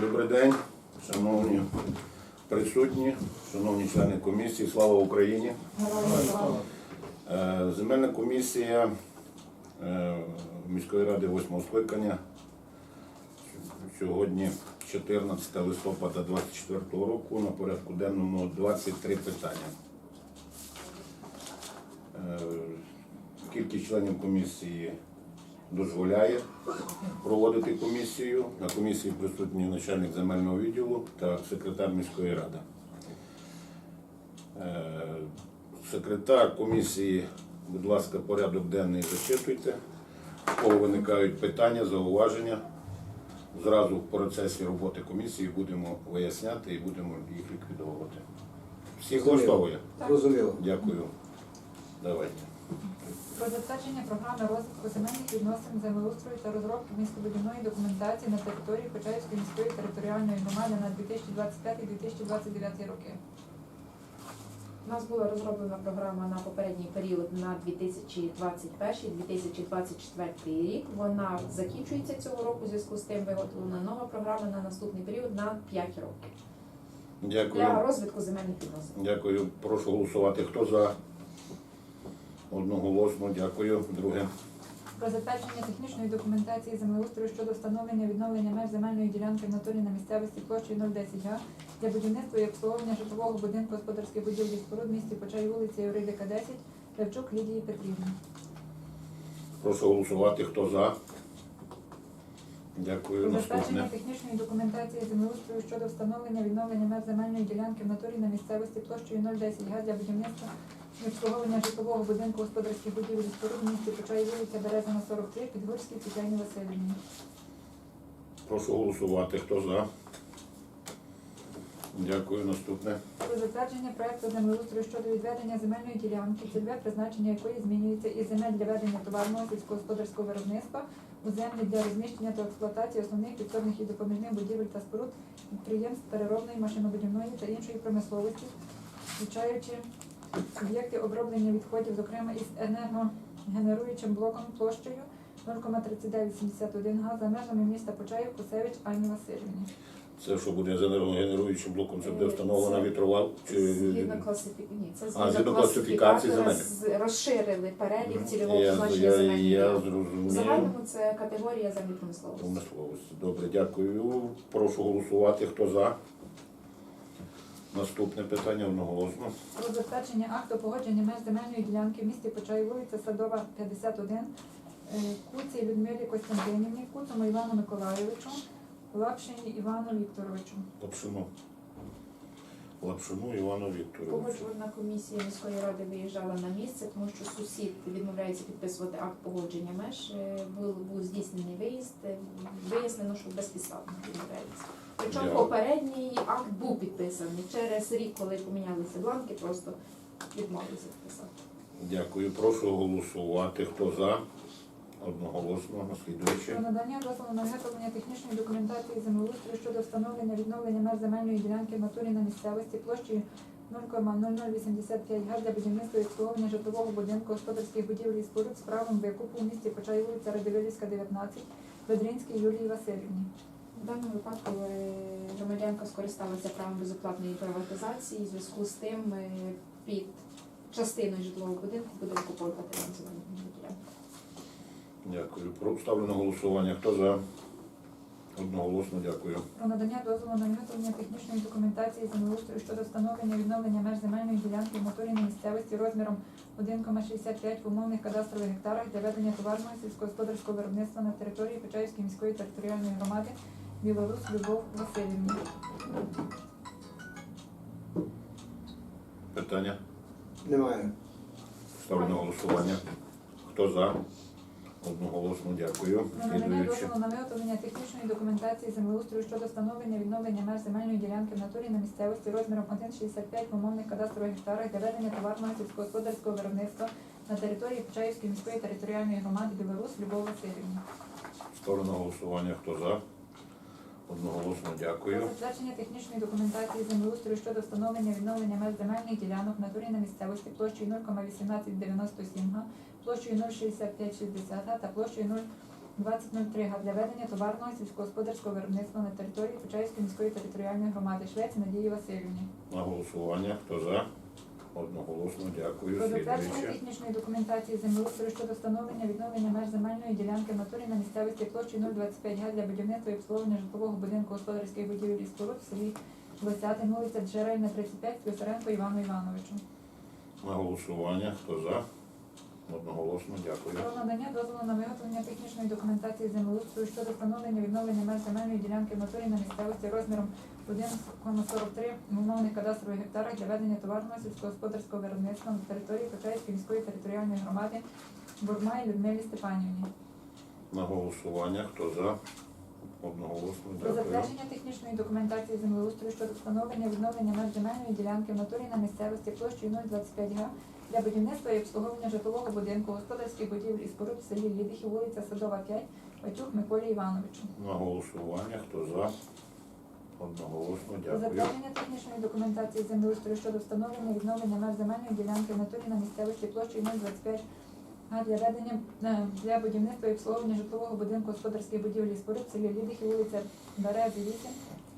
Добрий день, шановні присутні, шановні члени комісії, слава Україні. Е, Земельна комісія е, міської ради 8 скликання сьогодні 14 листопада 2024 року на порядку денному 23 питання. Е, Кількість членів комісії дозволяє проводити комісію. На комісії присутній начальник земельного відділу та секретар міської ради. Е, Секретар комісії, будь ласка, порядок денний зачитуйте. У кого виникають питання, зауваження. Зразу в процесі роботи комісії будемо виясняти і будемо їх ліквідовувати. Всіх влаштовує? Зрозуміло. Дякую. Давайте. Про затвердження програми розвитку земельних відносин, землеустрою та розробки містобудівної документації на території Почаївської міської територіальної громади на 2025-2029 роки. У нас була розроблена програма на попередній період на 2021-2024 рік. Вона закінчується цього року. У зв'язку з тим виготовлена нова програма на наступний період на 5 років Дякую. для розвитку земельних відносин. Дякую. Прошу голосувати. Хто за? Одноголосно. Дякую. Друге. Про затвердження технічної документації землеустрою щодо встановлення відновлення меж земельної ділянки в натурі на місцевості площею 010 га для будівництва і обслуговування житлового будинку господарських будівлі споруд місті Почай вулиці Юридика 10 Левчук Лідії Петрівни. Прошу голосувати. Хто за? Дякую. Про затвердження технічної документації землеустрою щодо встановлення відновлення меж земельної ділянки в натурі на місцевості площею 010 га для будівництва обслуговування житлового будинку господарських будівель і споруд в місті Почай вулиця Березина 43 Підгорській Тетяні Васильівні. Прошу голосувати. Хто за? Дякую. Наступне. Про затвердження проекту землеустрою щодо відведення земельної ділянки, цільове призначення якої змінюється із земель для ведення товарного сільськогосподарського виробництва у землі для розміщення та експлуатації основних підсобних і допоміжних будівель та споруд підприємств переробної, машинобудівної та іншої промисловості, включаючи суб'єкти оброблення відходів, зокрема із енергогенеруючим блоком площею 0,3971 га за межами міста Почаїв Кусевич Анні Васильівні. Це що буде з енергогенеруючим блоком? Це буде Е, встановлена вітрова чи Згідно класифікації, ні, це А, згідно класифікації розширили перелік цільового я, призначення я, я. В загальному це категорія землі промисловості. Промисловості. Добре, дякую. Прошу голосувати. Хто за? Наступне питання одноголосно. Про затвердження акту погодження меж земельної ділянки в місті Почай, вулиця Садова, 51, е, Куці Людмилі Костянтинівні, Куцому Івану Миколайовичу, Лапшині Івану Вікторовичу. Лапшину. Лапшину Івану Вікторовичу. Погоджувальна комісія міської ради виїжджала на місце, тому що сусід відмовляється підписувати акт погодження меж. Е, Був, був здійснений виїзд. Е, Вияснено, що безпідставно відмовляється. Причому Дякую. попередній акт був підписаний. Через рік, коли помінялися бланки, просто відмовилися підписати. Дякую. Прошу голосувати. Хто за? Одноголосно. Про Наслідуючи. надання дозволу на виготовлення технічної документації землеустрою щодо встановлення відновлення меж земельної ділянки в натурі на місцевості площею 0,0085 га для будівництва і обслуговування житлового будинку господарських будівель і споруд з правом викупу у місті Почай, вулиця Радивилівська, 19, Ведринській Юлії Васильівні. В даному випадку е, громадянка скористалася правом безоплатної приватизації. В зв'язку з тим е, під частиною житлового будинку буде викуповувати нам земельну ділянку. Дякую. Про- Ставлю на голосування. Хто за? Одноголосно дякую. Про надання дозволу на виготовлення технічної документації землеустрою щодо встановлення відновлення меж земельної ділянки в натурі місцевості розміром 1,65 в умовних кадастрових гектарах для ведення товарного сільськогосподарського виробництва на території Почаївської міської територіальної громади Білорус Любов Васильівні. Питання? Немає. Ставлю на голосування. Хто за? Одноголосно дякую. Про Слідуючи. дозволу на виготовлення технічної документації землеустрою щодо встановлення відновлення меж земельної ділянки в натурі на місцевості розміром 1,65 в умовних кадастрових гектарах для ведення товарного сільськогосподарського виробництва на території Почаївської міської територіальної громади Білорус Любов Васильівні. Ставлю на голосування. Хто за? Одноголосно Про дякую. затвердження технічної документації землеустрою щодо встановлення відновлення меж земельних ділянок в натурі на місцевості площею 0,1897 га, площею 0,6560 га та площею 2003 га для ведення товарного сільськогосподарського виробництва на території Почаївської міської територіальної громади Швець Надії Васильівні. На голосування. Хто за? Одноголосно дякую. Про затвердження технічної документації землеустрою щодо встановлення відновлення меж земельної ділянки натурі на місцевості площі 025 га для будівництва і обслуговування житлового будинку господарських будівель і споруд в селі Лосятин, вулиця Джерельна, 35, Писаренко Івану Івановичу. На голосування. Хто за? Одноголосно дякую. Про надання дозволу на виготовлення технічної документації землеустрою щодо встановлення відновлення меж земельної ділянки натурі на місцевості розміром 1,43 в умовних кадастрових гектарах для ведення товарного сільськогосподарського виробництва на території Почаївської міської територіальної громади Бурмай Людмилі Степанівні. На голосування. Хто за? Одноголосно Про дякую. затвердження технічної документації землеустрою щодо встановлення відновлення меж земельної ділянки в натурі на місцевості площею 025 га для будівництва і обслуговування житлового будинку, господарських будівель і споруд в селі Лідихів, вулиця Садова, 5, Батюк Миколі Івановичу. На голосування. Хто за? Одноголосно Про дякую. затвердження технічної документації землеустрою щодо встановлення відновлення меж земельної ділянки в натурі на місцевості площею 025 га для ведення е, для будівництва і обслуговування житлового будинку, господарських будівель і споруд в селі Лідихів, вулиця Берези, 8,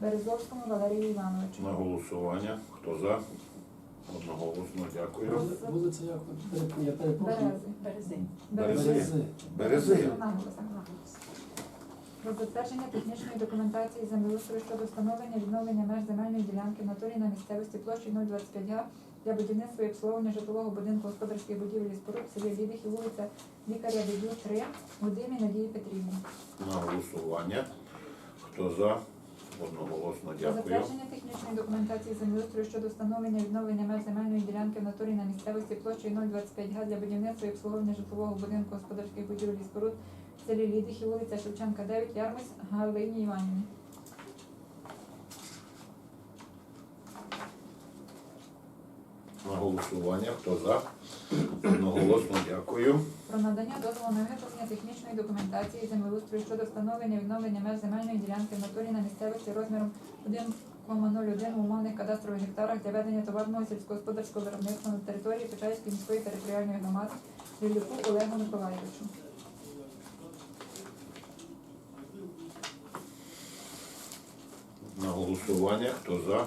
Березовському Валерію Івановичу. На голосування. Хто за? Одноголосно дякую. Вулиця як? Пере- Я перепрошую. Берези. Берези. Берези. Берези. Наголосом. Про затвердження технічної документації землеустрою щодо встановлення відновлення меж земельної ділянки в натурі на місцевості площі 025 га для будівництва і обслуговування житлового будинку господарських будівель і споруд в селі Лідихів, вулиця Лікаря Бедю, 3, Гудимі Надії Петрівні. На голосування. Хто за? Одноголосно дякую. затвердження технічної документації землеустрою щодо встановлення відновлення меж земельної ділянки в натурі на місцевості площею 025 га для будівництва і обслуговування житлового будинку господарських будівель і споруд селі Лідихів, вулиця Шевченка, 9, Ярмось, Галині Іванівні. На голосування. Хто за? Одноголосно дякую. Про надання дозволу на виготовлення технічної документації землеустрою щодо встановлення відновлення меж земельної ділянки в натурі на місцевості розміром 1,01 в умовних кадастрових гектарах для ведення товарного сільськогосподарського виробництва на території Печайської міської територіальної громади Лілюку Олегу Миколаївичу. На голосування. Хто за?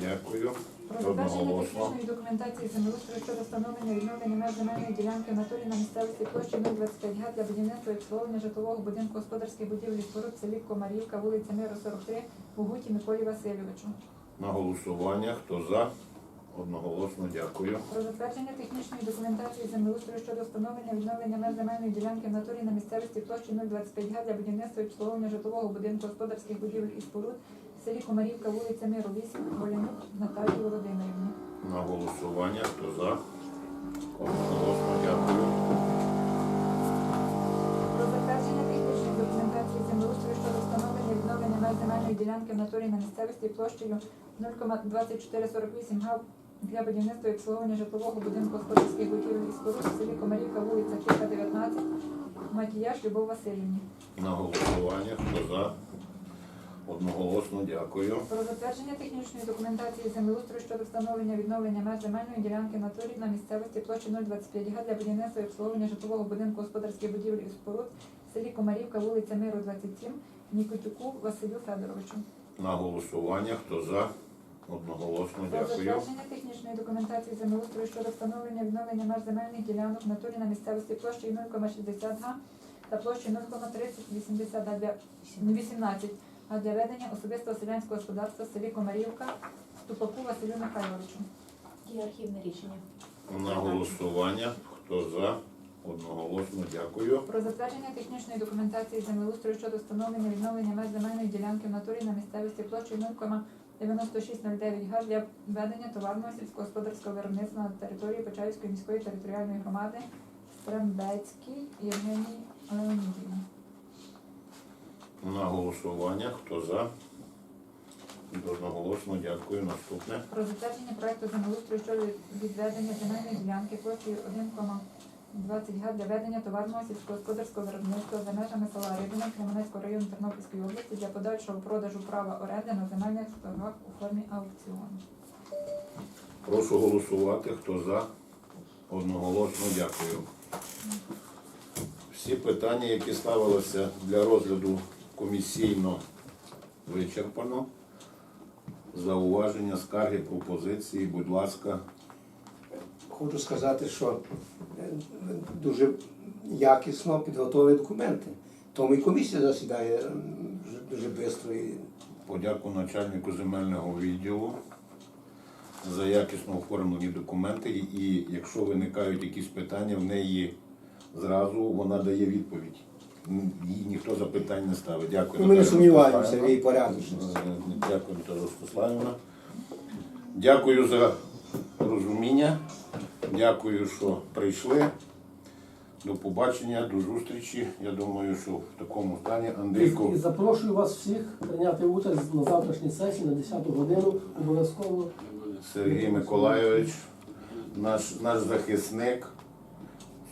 Дякую. Про затвердження технічної документації землеустрою щодо встановлення відновлення меж земельної ділянки в натурі на місцевості площі 025 га для будівництва і обслуговування житлового будинку господарських будівель і споруд в селі Комарівка, вулиця Миру, 43, у Гуті Миколі Васильовичу. На голосування. Хто за? Одноголосно дякую. Про затвердження технічної документації землеустрою щодо встановлення відновлення меж земельної ділянки в натурі на місцевості площі 025 га для будівництва і обслуговування житлового будинку господарських будівель і споруд в селі Комарівка, вулиця Миру, 8, Волянюк Наталії Володимирівні. На голосування. Хто за? Одноголосно дякую. Про затвердження технічної документації землеустрою щодо встановлення відновлення меж земельної ділянки в натурі на місцевості площею 0,2448 га для будівництва і обслуговування житлового будинку господарських будівель і споруд в селі Комарівка, вулиця Кілька, 19, Макіяж Любов Васильівні. На голосування. Хто за? Одноголосно дякую. Про затвердження технічної документації землеустрою щодо встановлення відновлення меж земельної ділянки натурі на місцевості площі 025 га для будівництва і обслуговування житлового будинку господарських будівель і споруд в селі Комарівка, вулиця Миру, 27, Нікотюку Василю Федоровичу. На голосування. Хто за? Одноголосно Про дякую. затвердження технічної документації землеустрою щодо встановлення відновлення меж земельних ділянок натурі на місцевості площею 0,60 га та площею 0,3080 га для 18 а для ведення особистого селянського господарства в селі Комарівка Ступаку Василю Михайловичу. Є архівне рішення. На голосування. Хто за? Одноголосно дякую. Про затвердження технічної документації землеустрою щодо встановлення відновлення меж земельної ділянки в натурі на місцевості площею 0,9609 га для ведення товарного сільськогосподарського виробництва на території Почаївської міської територіальної громади Стрембецькій Євгенії Леонідівні. На голосування. Хто за? Одноголосно дякую. Наступне. Про затвердження проекту землеустрою щодо відведення земельної ділянки площею 1,20 га для ведення товарного сільськогосподарського виробництва за межами села Рибина Кременецького району Тернопільської області для подальшого продажу права оренди на земельних торгах у формі аукціону. Прошу голосувати. Хто за? Одноголосно дякую. Всі питання, які ставилися для розгляду комісійно вичерпано. Зауваження, скарги, пропозиції, будь ласка. Хочу сказати, що е, дуже якісно підготовлені документи. Тому і комісія засідає дуже швидко. І Подяку начальнику земельного відділу за якісно оформлені документи. І якщо виникають якісь питання, в неї зразу вона дає відповідь. Їй ніхто запитань не ставить. Дякую. Ну, ми не сумніваємося в її порядочності. Е, Дякую, Наталя Ростиславівна. Дякую за розуміння. Дякую, що прийшли. До побачення, до зустрічі. Я думаю, що в такому стані Андрійко. І запрошую вас всіх прийняти участь на завтрашній сесії на 10 годину обов'язково. Сергій Миколайович, наш, наш захисник,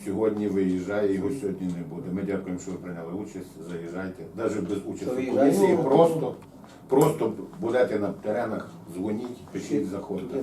сьогодні виїжджає, його сьогодні не буде. Ми дякуємо, що ви прийняли участь. Заїжджайте. Навіть без участі в комісії. Просто, просто будете на теренах, дзвоніть, пишіть, заходьте.